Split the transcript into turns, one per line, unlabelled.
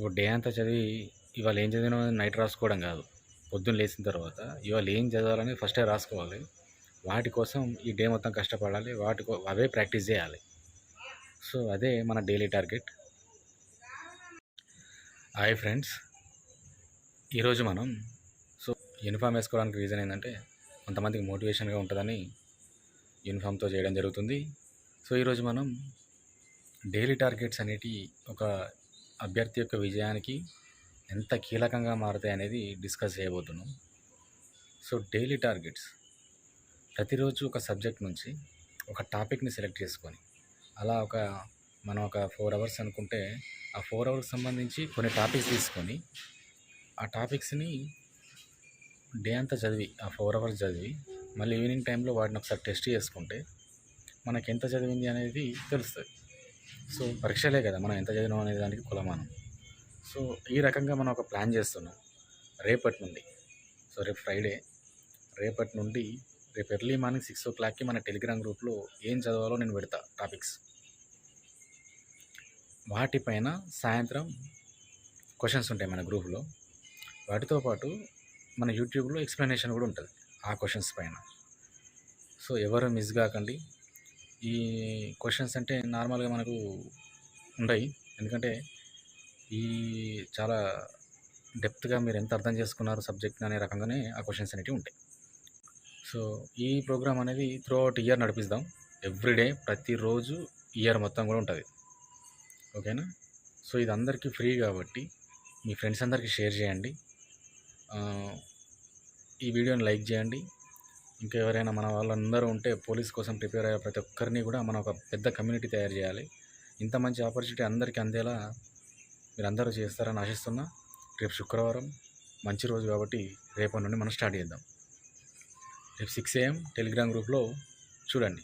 ఇప్పుడు డే అంతా చదివి ఇవాళ ఏం చదివినా నైట్ రాసుకోవడం కాదు. పొద్దున్న లేచిన తర్వాత ఇవాళ ఏం చదవాలని ఫస్టే రాసుకోవాలి. వాటి కోసం ఈ డే మొత్తం కష్టపడాలి. వాటి అవే ప్రాక్టీస్ చేయాలి. సో అదే మన డైలీ టార్గెట్. Hi friends. ఈరోజు మనం సో యూనిఫామ్ వేసుకోవడానికి రీజన్ ఏంటంటే కొంతమందికి మోటివేషన్గా ఉంటుందని యూనిఫామ్తో చేయడం జరుగుతుంది. సో ఈరోజు మనం డైలీ టార్గెట్స్ అనేటి ఒక అభ్యర్థి యొక్క విజయానికి ఎంత కీలకంగా మారుతాయి అనేది డిస్కస్ చేయబోతున్నాం. So daily targets. ప్రతిరోజు ఒక సబ్జెక్ట్ నుంచి ఒక టాపిక్ని సెలెక్ట్ చేసుకొని అలా ఒక మనం ఒక ఫోర్ అవర్స్ అనుకుంటే ఆ ఫోర్ అవర్స్ సంబంధించి కొన్ని టాపిక్స్ తీసుకొని ఆ టాపిక్స్ని డే అంతా చదివి ఆ ఫోర్ అవర్స్ చదివి మళ్ళీ ఈవినింగ్ టైంలో వాటిని ఒకసారి టెస్ట్ చేసుకుంటే మనకి ఎంత చదివింది అనేది తెలుస్తుంది. సో పరీక్షలే కదా మనం ఎంత చదివినాం అనే దానికి కులమానం. సో ఈ రకంగా మనం ఒక ప్లాన్ చేస్తున్నాం రేపటి నుండి. సో రేపు ఫ్రైడే రేపటి నుండి రేపు ఎర్లీ మార్నింగ్ సిక్స్ ఓ క్లాక్కి మన టెలిగ్రామ్ గ్రూప్లో ఏం చదవాలో నేను పెడతా టాపిక్స్. వాటిపైన సాయంత్రం క్వశ్చన్స్ ఉంటాయి మన గ్రూప్లో. వాటితో పాటు మన యూట్యూబ్లో ఎక్స్ప్లెనేషన్ కూడా ఉంటుంది ఆ క్వశ్చన్స్ పైన. సో ఎవరు మిస్ కాకండి ఈ క్వశ్చన్స్ అంటే నార్మల్గా మనకు ఉండయి ఎందుకంటే ఈ చాలా డెప్త్గా మీరు ఎంత అర్థం చేసుకున్నారు సబ్జెక్ట్ అనే రకంగానే ఆ క్వశ్చన్స్ అనేవి ఉంటాయి. సో ఈ ప్రోగ్రామ్ అనేది త్రూ అవుట్ ఇయర్ నడిపిస్తాం ఎవ్రీడే ప్రతిరోజు ఇయర్ మొత్తం కూడా ఉంటుంది. ఓకేనా సో ఇది అందరికీ ఫ్రీ కాబట్టి మీ ఫ్రెండ్స్ అందరికీ షేర్ చేయండి. ఈ వీడియోని లైక్ చేయండి. ఇంకా ఎవరైనా మన వాళ్ళందరూ ఉంటే పోలీస్ కోసం ప్రిపేర్ అయ్యే ప్రతి ఒక్కరిని కూడా మనం ఒక పెద్ద కమ్యూనిటీ తయారు చేయాలి. ఇంత మంచి ఆపర్చునిటీ అందరికీ అందేలా మీరు అందరూ చేస్తారని ఆశిస్తున్నా. రేపు శుక్రవారం మంచి రోజు కాబట్టి రేపటి నుండి మనం స్టార్ట్ చేద్దాం. రేపు సిక్స్ ఏఎం టెలిగ్రామ్ గ్రూప్లో చూడండి.